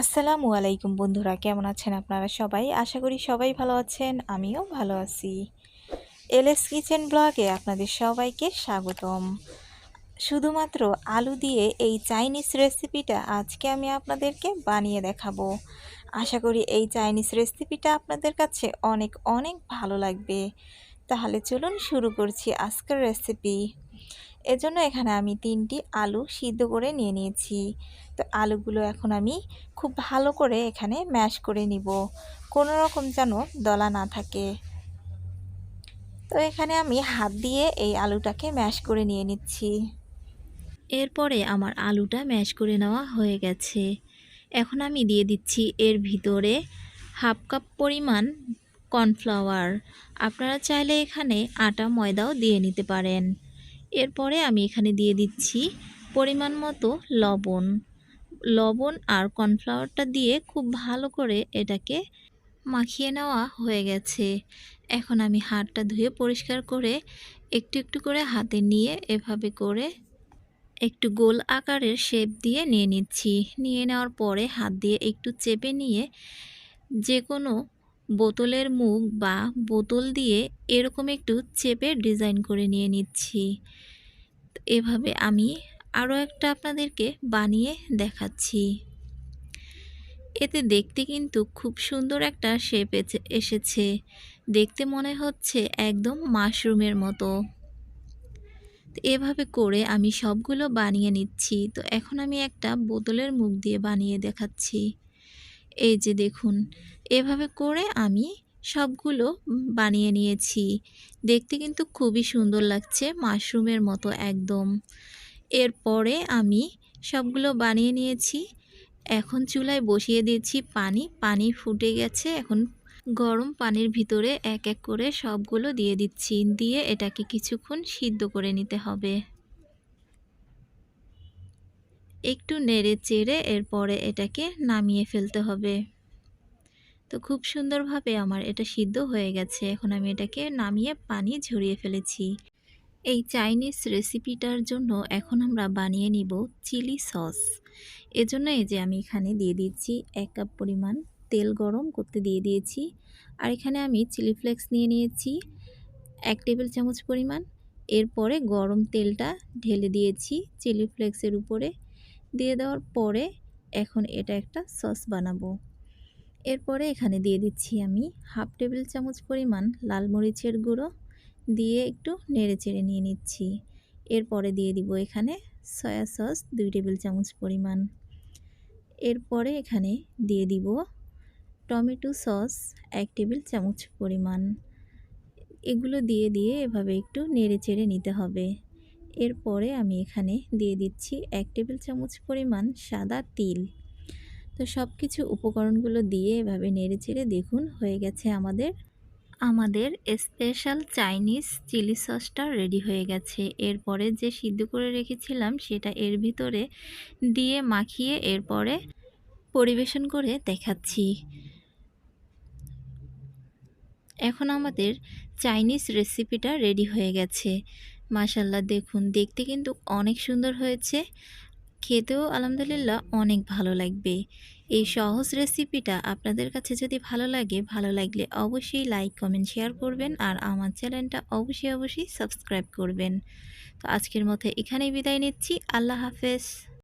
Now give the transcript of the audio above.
আসসালামু আলাইকুম বন্ধুরা, কেমন আছেন আপনারা সবাই? আশা করি সবাই ভালো আছেন, আমিও ভালো আছি। এলএস কিচেন ব্লগে আপনাদের সবাইকে স্বাগতম। শুধুমাত্র আলু দিয়ে এই চাইনিজ রেসিপিটা আজকে আমি আপনাদেরকে বানিয়ে দেখাবো। আশা করি এই চাইনিজ রেসিপিটা আপনাদের কাছে অনেক অনেক ভালো লাগবে। তাহলে চলুন শুরু করছি আজকের রেসিপি। এজন্য এখানে আমি তিনটি আলু সিদ্ধ করে নিয়ে নিয়েছি। তো আলুগুলো এখন আমি খুব ভালো করে এখানে ম্যাশ করে নিব। কোনো রকম যেন দলা না থাকে। তো এখানে আমি হাত দিয়ে এই আলুটাকে ম্যাশ করে নিয়ে নিচ্ছি। এরপরে আমার আলুটা ম্যাশ করে নেওয়া হয়ে গেছে। এখন আমি দিয়ে দিচ্ছি এর ভিতরে হাফ কাপ পরিমাণ কর্নফ্লাওয়ার। আপনারা চাইলে এখানে আটা, ময়দাও দিয়ে নিতে পারেন। এরপরে আমি এখানে দিয়ে দিচ্ছি পরিমাণ মতো লবণ। লবণ আর কর্নফ্লাওয়ারটা দিয়ে খুব ভালো করে এটাকে মাখিয়ে নেওয়া হয়ে গেছে। এখন আমি হাতটা ধুয়ে পরিষ্কার করে একটু একটু করে হাতে নিয়ে এভাবে করে একটু গোল আকারের শেপ দিয়ে নিয়ে নিচ্ছি। নিয়ে নেওয়ার পরে হাত দিয়ে একটু চেপে নিয়ে যে কোনো বোতলের মুখ বা বোতল দিয়ে এরকম একটু চেপে ডিজাইন করে নিয়ে নিচ্ছি। এভাবে আমি আরও একটা আপনাদেরকে বানিয়ে দেখাচ্ছি। এতে দেখতে কিন্তু খুব সুন্দর একটা শেপ এসেছে। দেখতে মনে হচ্ছে একদম মাশরুমের মতো। এভাবে করে আমি সবগুলো বানিয়ে নিচ্ছি। তো এখন আমি একটা বোতলের মুখ দিয়ে বানিয়ে দেখাচ্ছি। এই যে দেখুন, এভাবে করে আমি সবগুলো বানিয়ে নিয়েছি। দেখতে কিন্তু খুবই সুন্দর লাগছে, মাশরুমের মতো একদম। এরপরে আমি সবগুলো বানিয়ে নিয়েছি। এখন চুলায় বসিয়ে দিয়েছি পানি পানি ফুটে গেছে। এখন গরম পানির ভিতরে এক এক করে সবগুলো দিয়ে দিচ্ছি। দিয়ে এটাকে কিছুক্ষণ সিদ্ধ করে নিতে হবে। একটু নেড়ে চেড়ে এরপরে এটাকে নামিয়ে ফেলতে হবে। তো খুব সুন্দরভাবে আমার এটা সিদ্ধ হয়ে গেছে। এখন আমি এটাকে নামিয়ে পানি ঝরিয়ে ফেলেছি। এই চাইনিজ রেসিপিটার জন্য এখন আমরা বানিয়ে নিব চিলি সস। এজন্য এই যে আমি এখানে দিয়ে দিচ্ছি এক কাপ পরিমাণ তেল গরম করতে দিয়ে দিয়েছি। আর এখানে আমি চিলি ফ্লেক্স নিয়ে নিয়েছি এক টেবিল চামচ পরিমাণ। এরপরে গরম তেলটা ঢেলে দিয়েছি চিলি ফ্লেক্সের উপরে। দিয়ে দেওয়ার পরে এখন এটা একটা সস বানাবো। এরপরে এখানে দিয়ে দিচ্ছি আমি হাফ টেবিল চামচ পরিমাণ লাল মরিচের গুঁড়ো দিয়ে একটু নেড়ে চেড়ে নিয়ে নিচ্ছি। এরপরে দিয়ে দিব এখানে সয়া সস দুই টেবিল চামচ পরিমাণ। এরপরে এখানে দিয়ে দিব টমেটো সস এক টেবিল চামচ পরিমাণ। এগুলো দিয়ে দিয়ে এভাবে একটু নেড়ে চেড়ে নিতে হবে। এরপরে আমি এখানে দিয়ে দিচ্ছি এক টেবিল চামচ পরিমাণ সাদা তিল। তো সব কিছু উপকরণগুলো দিয়ে এভাবে নেড়ে চেড়ে দেখুন, হয়ে গেছে আমাদের আমাদের স্পেশাল চাইনিজ চিলি সসটা রেডি হয়ে গেছে। এরপরে যে সিদ্ধ করে রেখেছিলাম, সেটা এর ভিতরে দিয়ে মাখিয়ে এরপরে পরিবেশন করে দেখাচ্ছি। এখন আমাদের চাইনিজ রেসিপিটা রেডি হয়ে গেছে। মাশাল্লাহ দেখুন। দেখতে কিন্তু অনেক সুন্দর হয়েছে। খেতেও আলহামদুলিল্লাহ অনেক ভালো লাগবে। এই সহজ রেসিপিটা আপনাদের কাছে যদি ভালো লাগে, ভালো লাগলে অবশ্যই লাইক কমেন্ট শেয়ার করবেন আর আমার চ্যানেলটা অবশ্যই অবশ্যই সাবস্ক্রাইব করবেন। তো আজকের মতো এখানেই বিদায় নিচ্ছি। আল্লাহ হাফেজ।